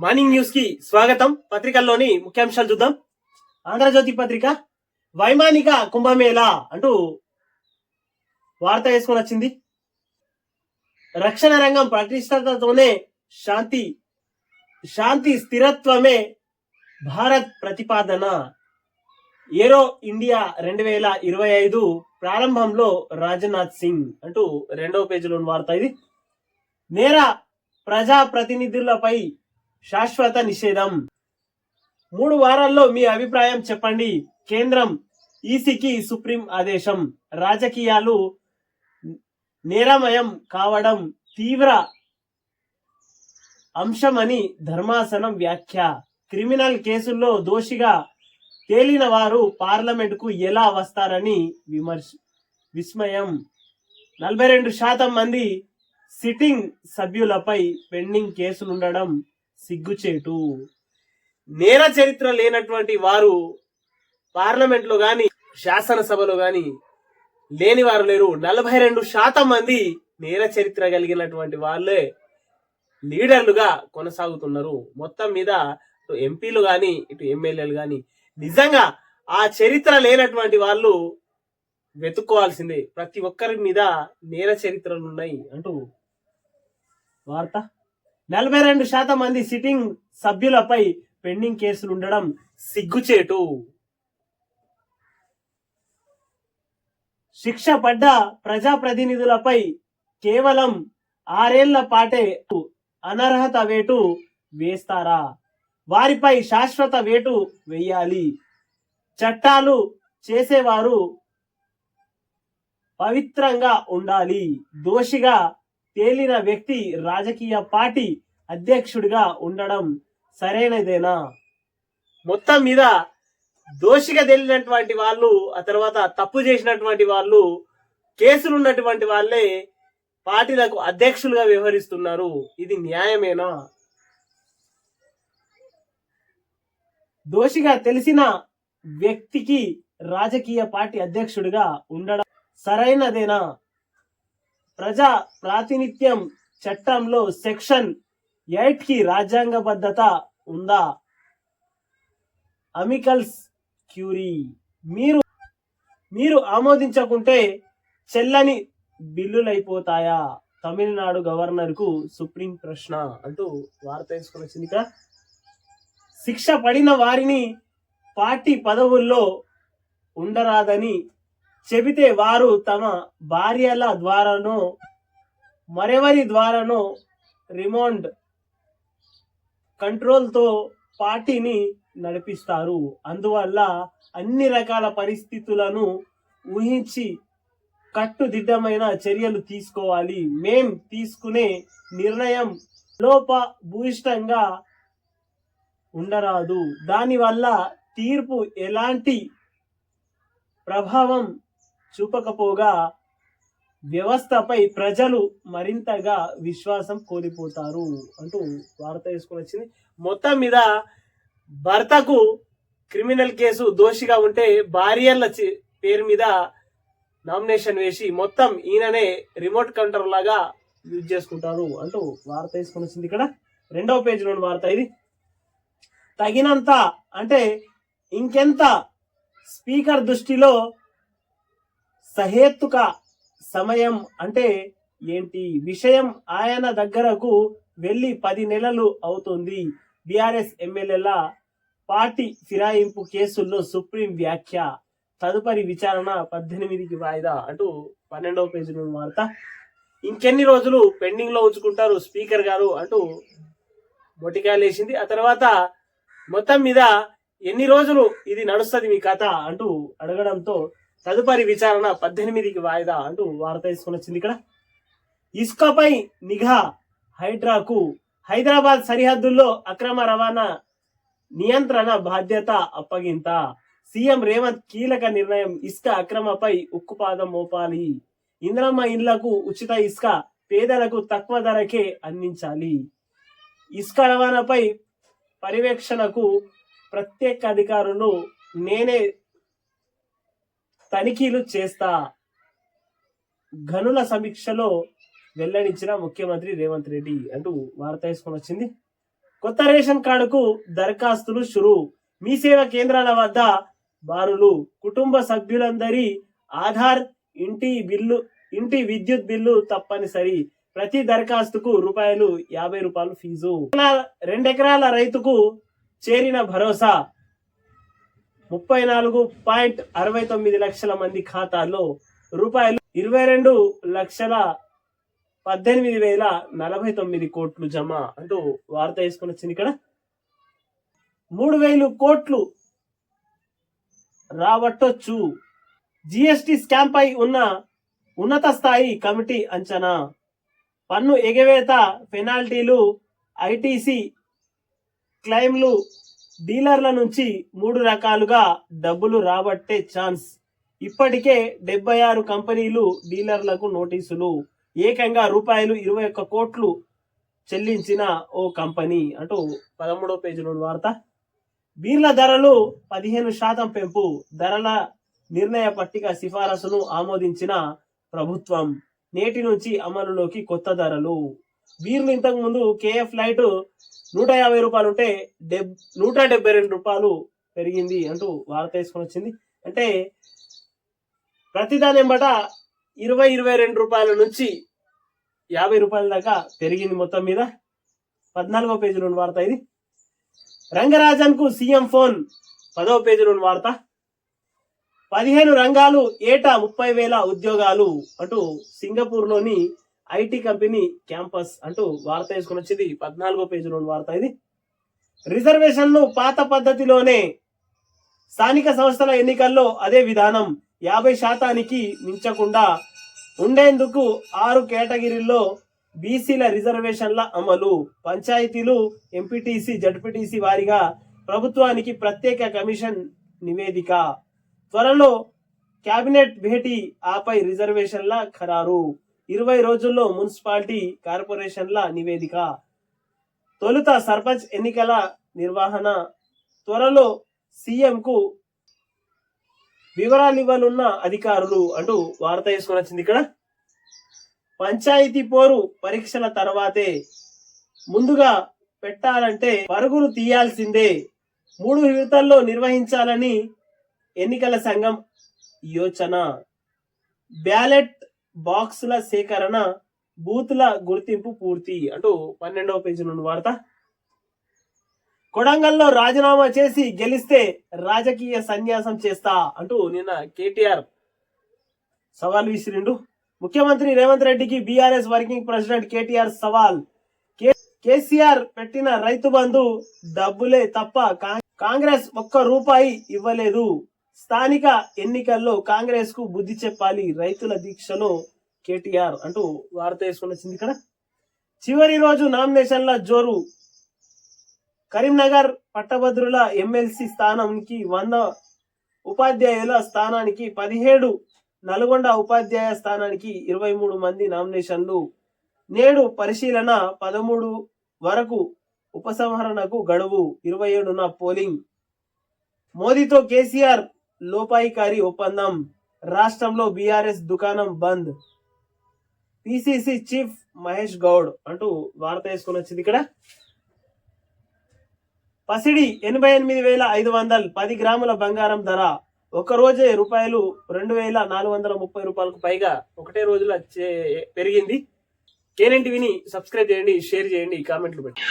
Morning న్యూస్కి స్వాగతం. పత్రికల్లోని ముఖ్యాంశాలు చూద్దాం. ఆంధ్రజ్యోతి పత్రిక వైమానిక కుంభమేళా అంటూ వార్త వేసుకొని వచ్చింది. రక్షణ రంగం ప్రతిష్టతతోనే శాంతి శాంతి స్థిరత్వమే భారత్ ప్రతిపాదన. ఏరో ఇండియా రెండు వేల ఇరవై ఐదు ప్రారంభంలో రాజ్నాథ్ సింగ్ అంటూ రెండవ పేజీలోని వార్త ఇది. నేర ప్రజా ప్రతినిధులపై శాశ్వత నిషేధం. మూడు వారాల్లో మీ అభిప్రాయం చెప్పండి. కేంద్రం ఈసీకి సుప్రీం ఆదేశం. రాజకీయాలు నేరమయం కావడం తీవ్ర అంశమని ధర్మాసనం వ్యాఖ్య. క్రిమినల్ కేసుల్లో దోషిగా తేలిన వారు పార్లమెంటుకు ఎలా వస్తారని విమర్శ విస్మయం. నలభై రెండు శాతం మంది సిట్టింగ్ సభ్యులపై పెండింగ్ కేసులుండడం సిగ్గుచేటు. నేర చరిత్ర లేనటువంటి వారు పార్లమెంట్లో గాని శాసనసభలో గాని లేని వారు లేరు. నలభై రెండు శాతం మంది నేర చరిత్ర కలిగినటువంటి వాళ్ళే లీడర్లుగా కొనసాగుతున్నారు. మొత్తం మీద ఇటు ఎంపీలు గాని ఇటు ఎమ్మెల్యేలు గాని నిజంగా ఆ చరిత్ర లేనటువంటి వాళ్ళు వెతుక్కోవాల్సిందే. ప్రతి ఒక్కరి మీద నేర చరిత్రలు ఉన్నాయి అంటూ వార్త. నలభై రెండు శాతం మంది సిట్టింగ్ సభ్యులపై పెండింగ్ కేసులు ఉండడం సిగ్గుచేటు. శిక్ష పడ్డ ప్రజాప్రతినిధులపై కేవలం ఆరేళ్ళ పాటే అనర్హత వేటు వేస్తారా? వారిపై శాశ్వత వేటు వేయాలి. చట్టాలు చేసేవారు పవిత్రంగా ఉండాలి. దోషిగా తేలిన వ్యక్తి రాజకీయ పార్టీ అధ్యక్షుడిగా ఉండడం సరైనదేనా? మొత్తం మీద దోషిగా తేలినటువంటి వాళ్ళు ఆ తర్వాత తప్పు చేసినటువంటి వాళ్ళు కేసులు ఉన్నటువంటి వాళ్ళే పార్టీలకు అధ్యక్షులుగా వ్యవహరిస్తున్నారు. ఇది న్యాయమేనా? దోషిగా తెలిసిన వ్యక్తికి రాజకీయ పార్టీ అధ్యక్షుడిగా ఉండడం సరైనదేనా? ప్రజా ప్రాతినిధ్యం చట్టంలో సెక్షన్ ఎయిట్కి రాజ్యాంగబద్ధత ఉందా? Amicus curiae. మీరు మీరు ఆమోదించకుంటే చెల్లని బిల్లులైపోతాయా? తమిళనాడు గవర్నర్కు సుప్రీం ప్రశ్న అంటూ వార్త వేసుకొని వచ్చింది ఇక్కడ. శిక్ష పడిన వారిని పార్టీ పదవుల్లో ఉండరాదని చెబితే వారు తమ భార్యల ద్వారానో మరెవరి ద్వారానో రిమోండ్ కంట్రోల్తో పార్టీని నడిపిస్తారు. అందువల్ల అన్ని రకాల పరిస్థితులను ఊహించి కట్టుదిడ్డమైన చర్యలు తీసుకోవాలి. మేం తీసుకునే నిర్ణయం లోప భూయిష్టంగా ఉండరాదు. దానివల్ల తీర్పు ఎలాంటి ప్రభావం చూపకపోగా వ్యవస్థపై ప్రజలు మరింతగా విశ్వాసం కోల్పోతారు అంటూ వార్త వేసుకొని వచ్చింది. మొత్తం మీద భర్తకు క్రిమినల్ కేసు దోషిగా ఉంటే భార్యల పేరు మీద నామినేషన్ వేసి మొత్తం ఈయననే రిమోట్ కంట్రోల్ లాగా యూజ్ చేసుకుంటారు అంటూ వార్త వేసుకొని వచ్చింది ఇక్కడ. రెండవ పేజీలోని వార్త ఇది. తగినంత అంటే ఇంకెంత స్పీకర్ దృష్టిలో సహేతుక సమయం అంటే ఏంటి? విషయం ఆయన దగ్గరకు వెళ్ళి పది నెలలు అవుతుంది. బీఆర్ఎస్ ఎమ్మెల్యేల పార్టీ ఫిరాయింపు కేసుల్లో సుప్రీం వ్యాఖ్య తదుపరి విచారణ పద్దెనిమిదికి వాయిదా అంటూ పన్నెండవ పేజీలో వార్త. ఇంకెన్ని రోజులు పెండింగ్లో ఉంచుకుంటారు స్పీకర్ గారు అంటూ మొటికాయలు ఆ తర్వాత మొత్తం మీద ఎన్ని రోజులు ఇది నడుస్తుంది మీ కథ అంటూ అడగడంతో తదుపరి విచారణ పద్దెనిమిదికి వాయిదా అంటూ వార్త తీసుకొని వచ్చింది ఇక్కడ. ఇసుకపై నిఘా హైడ్రాకు హైదరాబాద్ సరిహద్దుల్లో అక్రమ రవాణా నియంత్రణ బాధ్యత అప్పగింత. సీఎం రేవంత్ కీలక నిర్ణయం ఇసుక అక్రమపై ఉక్కుపాదం మోపాలి. ఇంద్రమ్మ ఇళ్ళకు ఉచిత ఇసుక పేదలకు తక్కువ ధరకే అందించాలి. ఇసుక రవాణాపై పర్యవేక్షణకు ప్రత్యేక అధికారులు నేనే తనిఖీలు చేస్తా. గనుల సమీక్షలో వెల్లడించిన ముఖ్యమంత్రి రేవంత్ రెడ్డి అంటూ వార్త వేసుకొని వచ్చింది. కొత్త రేషన్ కార్డుకు దరఖాస్తులు షురు. మీ సేవా కేంద్రాల వద్ద బారులు. కుటుంబ సభ్యులందరి ఆధార్ ఇంటి బిల్లు ఇంటి విద్యుత్ బిల్లు తప్పనిసరి. ప్రతి దరఖాస్తుకు రూపాయలు యాభై రూపాయలు ఫీజు. రెండెకరాల రైతుకు చేరిన భరోసా. ముప్పై నాలుగు పాయింట్ అరవై తొమ్మిది లక్షల మంది ఖాతాల్లో రూపాయలు ఇరవై రెండు లక్షల పద్దెనిమిది వేల నలభై తొమ్మిది కోట్లు జమ. అంటూ వార్త వేసుకుని వచ్చింది ఇక్కడ. మూడు వేలు కోట్లు రాబట్టొచ్చు. జిఎస్టి స్కామ్ పై ఉన్న ఉన్నత స్థాయి కమిటీ అంచనా. పన్ను ఎగవేత పెనాల్టీలు ఐటీసీ క్లెయిమ్లు డీలర్ల నుంచి మూడు రకాలుగా డబ్బులు రాబట్టే ఛాన్స్. ఇప్పటికే డెబ్బై ఆరు కంపెనీలు డీలర్లకు నోటీసులు. ఏకంగా రూపాయలు ఇరవై ఒక్క కోట్లు చెల్లించిన ఓ కంపెనీ. అంటూ పదమూడో పేజీలోని వార్త. బీర్ల ధరలు పదిహేను శాతం పెంపు. ధరల నిర్ణయ పట్టిక సిఫారసును ఆమోదించిన ప్రభుత్వం. నేటి నుంచి అమలులోకి కొత్త ధరలు. బీర్లు ఇంతకు ముందు కేఎఫ్ లైట్ నూట యాభై రూపాయలు ఉంటే డెబ్ నూట డెబ్బై రెండు రూపాయలు పెరిగింది అంటూ వార్త వేసుకొని వచ్చింది. అంటే ప్రతిదాని ఎంబట ఇరవై ఇరవై రెండు రూపాయల నుంచి యాభై రూపాయల దాకా పెరిగింది మొత్తం మీద. పద్నాలుగో పేజీలోని వార్త ఇది. రంగరాజన్కు సీఎం ఫోన్ పదవ పేజీలోని వార్త. పదిహేను రంగాలు ఏటా ముప్పై వేల ఉద్యోగాలు అంటూ సింగపూర్లోని ఐటీ కంపెనీ క్యాంపస్ అంటూ వార్త వేసుకొని వచ్చింది. పద్నాలుగో పేజీలో వార్త ఇది. రిజర్వేషన్లు పాత పద్ధతిలోనే స్థానిక సంస్థల ఎన్నికల్లో అదే విధానం. యాభై శాతానికి మించకుండా ఉండేందుకు ఆరు కేటగిరీల్లో బీసీల రిజర్వేషన్ల అమలు. పంచాయతీలు ఎంపీటీసీ జడ్పీటీసీ వారిగా ప్రభుత్వానికి ప్రత్యేక కమిషన్ నివేదిక. త్వరలో కేబినెట్ భేటీ ఆపై రిజర్వేషన్ల ఖరారు. ఇరవై రోజుల్లో మున్సిపాలిటీ కార్పొరేషన్ల నివేదిక. తొలుత సర్పంచ్ ఎన్నికల నిర్వహణ. త్వరలో సీఎంకు వివరాలు ఇవ్వనున్న అధికారులు అంటూ వార్త వేసుకొని వచ్చింది ఇక్కడ. పంచాయతీ పోరు పరీక్షల తర్వాతే ముందుగా పెట్టాలంటే పరుగులు తీయాల్సిందే. మూడు విడతల్లో నిర్వహించాలని ఎన్నికల సంఘం యోచన. బ్యాలెట్ బాక్సుల సేకరణ బూతుల గుర్తింపు పూర్తి. అంటూ పన్నెండవ పేజీ నుండి వార్త. కొడంగల్లో రాజీనామా చేసి గెలిస్తే రాజకీయ సన్యాసం చేస్తా అంటూ నిన్న కేటీఆర్ సవాల్ విసిరిండు. ముఖ్యమంత్రి రేవంత్ రెడ్డికి బీఆర్ఎస్ వర్కింగ్ ప్రెసిడెంట్ కేటీఆర్ సవాల్. కేసీఆర్ పెట్టిన రైతు బంధు డబ్బులే తప్ప కా- కాంగ్రెస్ ఒక్క రూపాయి ఇవ్వలేదు. స్థానిక ఎన్నికల్లో కాంగ్రెస్కు బుద్ధి చెప్పాలి రైతుల దీక్షలో కేటీఆర్ అంటూ వార్త వేసుకుని వచ్చింది ఇక్కడ. చివరి రోజు నామినేషన్ల జోరు. కరీంనగర్ పట్టభద్రుల ఎమ్మెల్సీ స్థానానికి వంద ఉపాధ్యాయుల స్థానానికి పదిహేడు నల్గొండ ఉపాధ్యాయ స్థానానికి ఇరవై మూడు మంది నామినేషన్లు. నేడు పరిశీలన పదమూడు వరకు ఉపసంహరణకు గడువు ఇరవై ఏడున పోలింగ్. మోదీతో కేసీఆర్ లోపాయికారి ఒప్పందం. రాష్ట్రంలో బీఆర్ఎస్ దుకాణం బంద్. పిసిసి చీఫ్ మహేష్ గౌడ్ అంటూ వార్త వేసుకుని వచ్చింది ఇక్కడ. పసిడి ఎనభై ఎనిమిది వేల ఐదు వందలు పది గ్రాముల బంగారం ధర. ఒక రోజే రూపాయలు రెండు వేల నాలుగు వందల ముప్పై రూపాయలకు పైగా ఒకటే రోజుల చే- పెరిగింది. కేనెంటివిని సబ్స్క్రైబ్ చేయండి షేర్ చేయండి కామెంట్లు పెట్టి